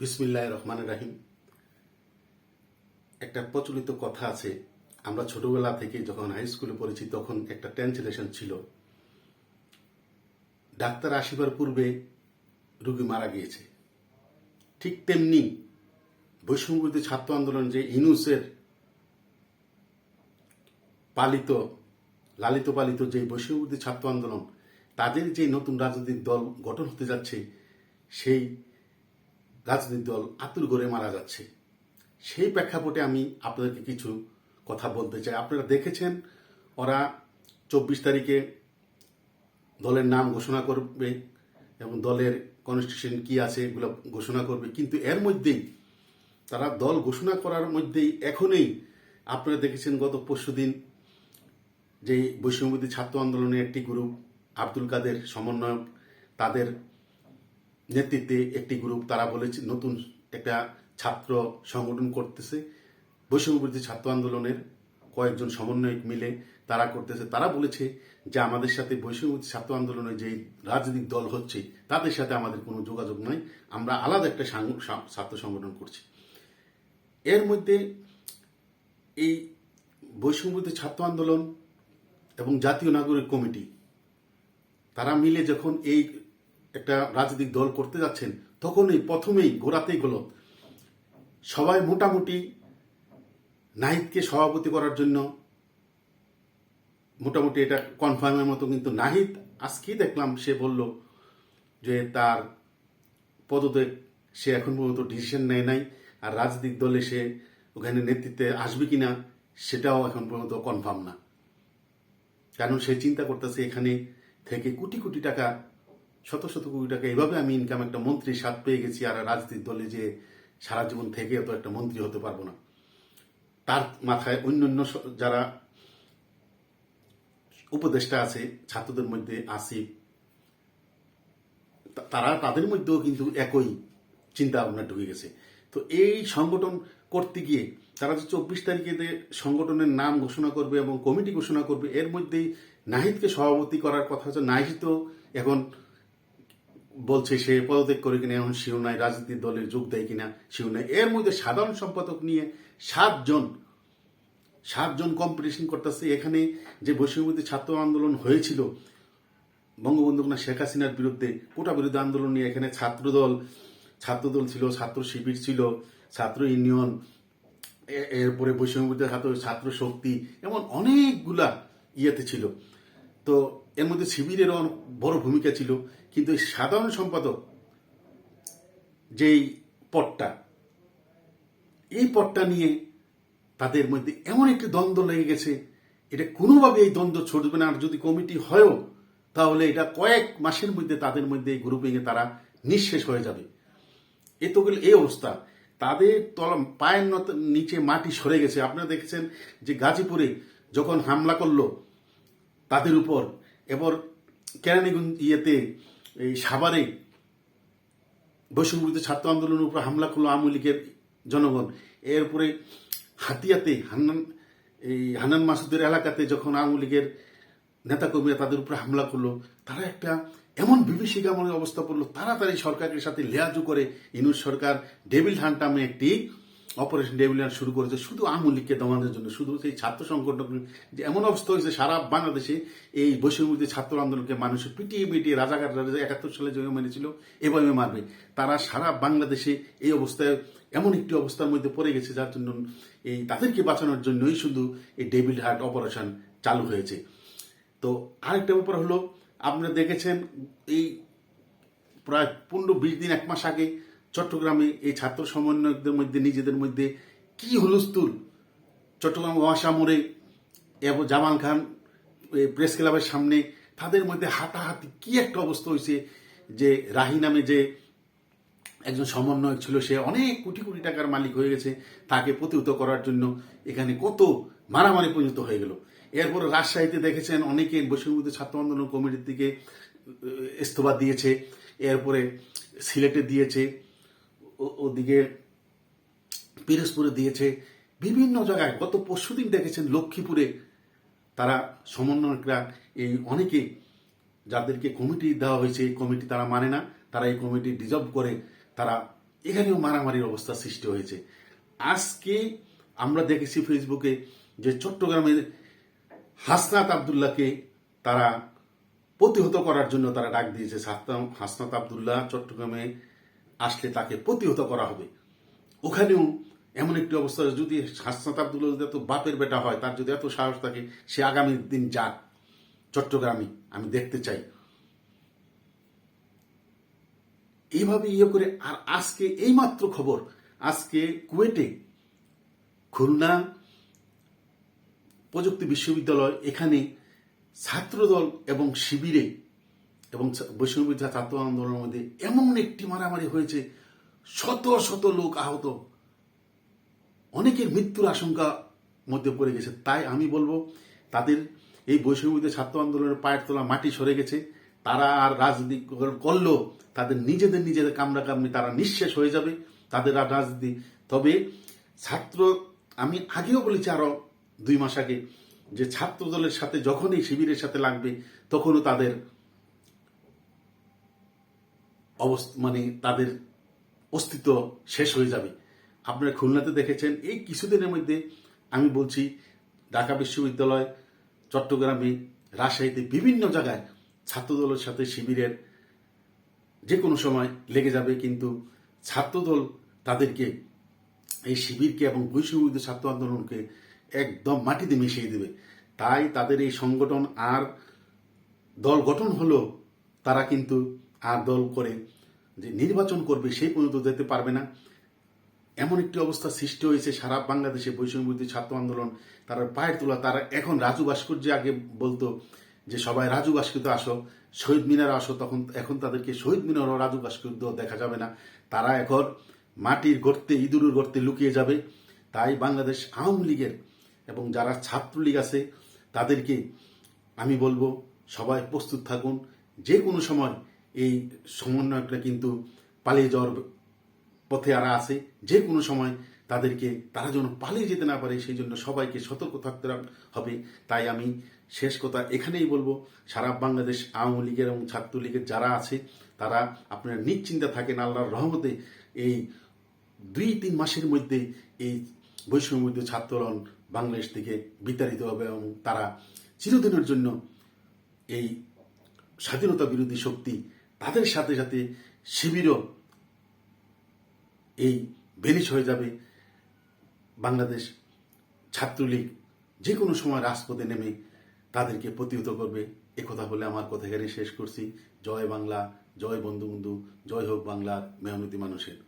বিসমিল্লাহ রহমান রাহিম। একটা প্রচলিত কথা আছে, আমরা ছোটবেলা থেকে যখন হাই স্কুলে পড়েছি, তখন একটা ট্রান্সলেশন ছিল, ডাক্তার আসিবার পূর্বে রুগী মারা গিয়েছে। ঠিক তেমনি বৈষম্যবিরোধী ছাত্র আন্দোলন যে ইনুসের পালিত, লালিত পালিত যে বৈষম্যবিরোধী ছাত্র আন্দোলন, তাদের যে নতুন রাজনৈতিক দল গঠন হতে যাচ্ছে, সেই রাজনৈতিক দল আতুর গড়ে মারা যাচ্ছে। সেই প্রেক্ষাপটে আমি আপনাদেরকে কিছু কথা বলতে চাই। আপনারা দেখেছেন, ওরা চব্বিশ তারিখে দলের নাম ঘোষণা করবে এবং দলের কনস্টিটিউশন কি আছে এগুলো ঘোষণা করবে। কিন্তু এর মধ্যেই, তারা দল ঘোষণা করার মধ্যেই এখনই আপনারা দেখেছেন গত পরশু দিন যে বৈষম্যবিধি ছাত্র আন্দোলনের একটি গ্রুপ আব্দুল কাদের সমন্বয়ক, তাদের নেতৃত্বে একটি গ্রুপ তারা বলেছে, নতুন একটা ছাত্র সংগঠন করতেছে। বৈষম্যবিরোধী ছাত্র আন্দোলনের কয়েকজন সমন্বয়ক মিলে তারা করতেছে। তারা বলেছে যে, আমাদের সাথে বৈষম্যবিরোধী ছাত্র আন্দোলনের যে রাজনৈতিক দল হচ্ছে, তাদের সাথে আমাদের কোনো যোগাযোগ নাই। আমরা আলাদা একটা ছাত্র সংগঠন করছি। এর মধ্যে এই বৈষম্যবিরোধী ছাত্র আন্দোলন এবং জাতীয় নাগরিক কমিটি, তারা মিলে যখন এই একটা রাজনৈতিক দল করতে যাচ্ছেন, তখনই প্রথমেই গোড়াতেই হলো সবাই মোটামুটি নাহিদকে সভাপতি করার জন্য। মোটামুটি এটা কনফার্মের মতো কিন্তু নাহিদ আজকেই দেখলাম সে বলল যে তার পদত্যাগ, সে এখন পর্যন্ত ডিসিশন নেয় নাই আর রাজনৈতিক দলে সে ওখানে নেতৃত্বে আসবে কিনা সেটাও এখন পর্যন্ত কনফার্ম না। কারণ সে চিন্তা করতেছে এখানে থেকে কোটি কোটি টাকা শত শত কোটি টাকা এভাবে আমি ইনকাম একটা মন্ত্রী স্বাদ পেয়ে গেছি আর রাজনৈতিক দলে যে সারা জীবন থেকে তো একটা মন্ত্রী হতে পারব না। তার মাথায় অন্যান্য যারা উপদেষ্টা আছে, ছাত্রদের মধ্যে আসিফ তারা তাদের মধ্যেও কিন্তু একই চিন্তা ভাবনা ঢুকে গেছে। তো এই সংগঠন করতে গিয়ে তারা যে চব্বিশ তারিখে সংগঠনের নাম ঘোষণা করবে এবং কমিটি ঘোষণা করবে, এর মধ্যেই নাহিদকে সভাপতি করার কথা হচ্ছে। নাহিদ তো এখন বলছে সে পদত্যাগ করে কিনা, এখন শিও নাই রাজনীতির দলের যোগ দেয় কিনা শিও নাই। এর মধ্যে সাধারণ সম্পাদক নিয়ে সাতজন সাতজন কম্পিটিশন করতেছে। এখানে যে বৈষম্যবিরোধী ছাত্র আন্দোলন হয়েছিল, বঙ্গবন্ধু কন্যা শেখ হাসিনার বিরুদ্ধে কোটা বিরোধী আন্দোলন নিয়ে এখানে ছাত্রদল ছাত্রদল ছিল, ছাত্র শিবির ছিল, ছাত্র ইউনিয়ন এরপরে বৈষম্যবিরোধী ছাত্র ছাত্র শক্তি, এমন অনেকগুলা ইয়েতে ছিল। তো এর মধ্যে শিবিরেরও অনেক বড় ভূমিকা ছিল। কিন্তু এই সাধারণ সম্পাদক যেই পদটা, এই পদটা নিয়ে তাদের মধ্যে এমন একটি দ্বন্দ্ব লেগে গেছে, এটা কোনোভাবে এই দ্বন্দ্ব ছুটবে না। আর যদি কমিটি হয়ও, তাহলে এটা কয়েক মাসের মধ্যে তাদের মধ্যে এই গ্রুপিংয়ে তারা নিঃশেষ হয়ে যাবে। এ তো এই অবস্থা। তাদের তলা পায়ের নিচে মাটি সরে গেছে। আপনারা দেখেছেন যে গাজীপুরে যখন হামলা করল, তাদের উপর এবার কেরানীগঞ্জ ইয়েতে এই সাভারে বৈষম্যবিরোধী ছাত্র আন্দোলনের উপর হামলা করল আওয়ামী লীগের জনগণ। এরপরে হাতিয়াতে, হান্নান, এই হান্নান মাসুদের এলাকাতে যখন আওয়ামী লীগের নেতাকর্মীরা তাদের উপরে হামলা করল, তারা একটা এমন বিভীষিকাময় অবস্থা পড়ল। তাড়াতাড়ি সরকারের সাথে লেয়াজু করে ইনুস সরকার, ডেভিল হান্ট নামে একটি অপারেশন ডেভিল হান্ট শুরু করেছে শুধু আওয়ামী লীগকে দমানোর জন্য, শুধু সেই ছাত্র সংগঠন যে এমন অবস্থা হয়েছে, সারা বাংলাদেশে এই বৈষম্যবিরোধী ছাত্র আন্দোলনকে মানুষ পিটিয়ে পিটিয়ে রাজাঘাট রাজা একাত্তর সালে জমি মেরেছিল এভাবে মারবে। তারা সারা বাংলাদেশে এই অবস্থায় এমন একটি অবস্থার মধ্যে পড়ে গেছে, যার জন্য এই তাদেরকে বাঁচানোর জন্যই শুধু এই ডেভিল হার্ট অপারেশন চালু হয়েছে। তো আরেকটা ব্যাপার হলো, আপনারা দেখেছেন এই প্রায় পনেরো বিশ দিন, এক মাস আগে চট্টগ্রামে এই ছাত্র সমন্বয়কদের মধ্যে, নিজেদের মধ্যে কি হুলস্থুল? চট্টগ্রাম ওয়াসা মোড়ে এবং জামাল খান প্রেস ক্লাবের সামনে, তাদের মধ্যে হাতাহাতি কি একটা অবস্থা হয়েছে যে রাহি নামে যে একজন সমন্বয়ক ছিল, সে অনেক কোটি কোটি টাকার মালিক হয়ে গেছে, তাকে প্রতিহত করার জন্য এখানে কত মারামারি পর্যন্ত হয়ে গেল। এরপরে রাজশাহীতে দেখেছেন, অনেকে বৈষম্যবিরোধী ছাত্র আন্দোলন কমিটির দিকে ইস্তফা দিয়েছে, এরপরে সিলেটে দিয়েছে ওদিকে পিরোজপুরে দিয়েছে বিভিন্ন জায়গায়। গত পরশুদিন দেখেছেন লক্ষ্মীপুরে তারা সমন্বয়করা এই অনেকে যাদেরকে কমিটি দেওয়া হয়েছে, এই কমিটি তারা মানে না, তারা এই কমিটি ডিজলভ করে তারা এখানেও মারামারির অবস্থা সৃষ্টি হয়েছে। আজকে আমরা দেখেছি ফেসবুকে যে চট্টগ্রামের হাসনাত আবদুল্লাহকে তারা প্রতিহত করার জন্য তারা ডাক দিয়েছে। হাসনাত আবদুল্লাহ চট্টগ্রামে আসলে তাকে প্রতিহত করা হবে। ওখানেও এমন একটি অবস্থা, যদি হাসনাত যদি এত বাপের বেটা হয়, তার যদি এত সাহস থাকে, সে আগামী দিন যাক। চট্টগ্রামে, আমি দেখতে চাই। এইভাবে ইয়ে করে, আর আজকে এইমাত্র খবর, আজকে কুয়েটে খুলনা প্রযুক্তি বিশ্ববিদ্যালয় এখানে ছাত্রদল এবং শিবিরে এবং বৈষম্য ছাত্র আন্দোলনের মধ্যে এমন একটি মারামারি হয়েছে, শত শত লোক আহত। অনেকের মৃত্যুর আশঙ্কা মধ্যে পড়ে গেছে। তাই আমি বলব, তাদের এই বৈষম্যবিদ্যা ছাত্র আন্দোলনের পায়ের তোলা মাটি সরে গেছে। তারা আর রাজনীতি কর- করলেও তাদের নিজেদের নিজেদের কামড়া কামড়ি তারা নিঃশেষ হয়ে যাবে, তাদের আর রাজনীতি। তবে ছাত্র, আমি আগেও বলেছি আরও দুই মাস আগে যে ছাত্র দলের সাথে যখনই শিবিরের সাথে লাগবে, তখনও তাদের অবস্থা মানে তাদের অস্তিত্ব শেষ হয়ে যাবে। আপনারা খুলনাতে দেখেছেন, এই কিছুদিনের মধ্যে আমি বলছি, ঢাকা বিশ্ববিদ্যালয়, চট্টগ্রামে, রাজশাহীতে বিভিন্ন জায়গায় ছাত্রদলের সাথে শিবিরের যে কোনো সময় লেগে যাবে, কিন্তু ছাত্রদল তাদেরকে, এই শিবিরকে এবং বৈষম্যবিদ্ধ ছাত্র আন্দোলনকে একদম মাটিতে মিশিয়ে দেবে। তাই তাদের এই সংগঠন আর দল গঠন হলো তারা কিন্তু দল করে যে নির্বাচন করবে সেই পর্যন্ত যেতে পারবে না। এমন একটি অবস্থা সৃষ্টি হয়েছে, সারা বাংলাদেশে বৈষম্যবিরোধী ছাত্র আন্দোলন, তারা পায়ের তোলা, তারা এখন রাজু ভাস্কর্য আগে বলতো যে, সবাই রাজু ভাস্কর্য আসো, শহীদ মিনার আসো। তখন এখন তাদেরকে শহীদ মিনার ও রাজু ভাস্কর্য দেখা যাবে না। তারা এখন মাটির গর্তে, ইঁদুরের গর্তে লুকিয়ে যাবে। তাই বাংলাদেশ আওয়ামী লীগের এবং যারা ছাত্রলীগ আছে, তাদেরকে আমি বলব, সবাই প্রস্তুত থাকুন। যে কোনো সময় এই সমন্বয়করা কিন্তু পালিয়ে যাওয়ার পথে আরা আছে, যে কোনো সময় তাদেরকে তারা যেন পালিয়ে যেতে না পারে, সেই জন্য সবাইকে সতর্ক থাকতে হবে। তাই আমি শেষ কথা এখানেই বলব। সারা বাংলাদেশ আওয়ামী লীগের এবং ছাত্রলীগের যারা আছে, তারা আপনারা নিশ্চিন্তা থাকেন আল্লাহর রহমতে এই দুই তিন মাসের মধ্যে এই বৈষম্য মধ্যে ছাত্রলন বাংলাদেশ থেকে বিতাড়িত হবে এবং তারা চিরদিনের জন্য এই স্বাধীনতা বিরোধী শক্তি তাদের সাথে সাথে শিবিরও এই ভেনিশ হয়ে যাবে। বাংলাদেশ ছাত্রলীগ যে কোনো সময় রাজপথে নেমে তাদেরকে প্রতিহত করবে। একথা বলে আমার কথা এখানে শেষ করছি। জয় বাংলা, জয় বন্ধু বন্ধু, জয় হোক বাংলার মেহনতি মানুষের।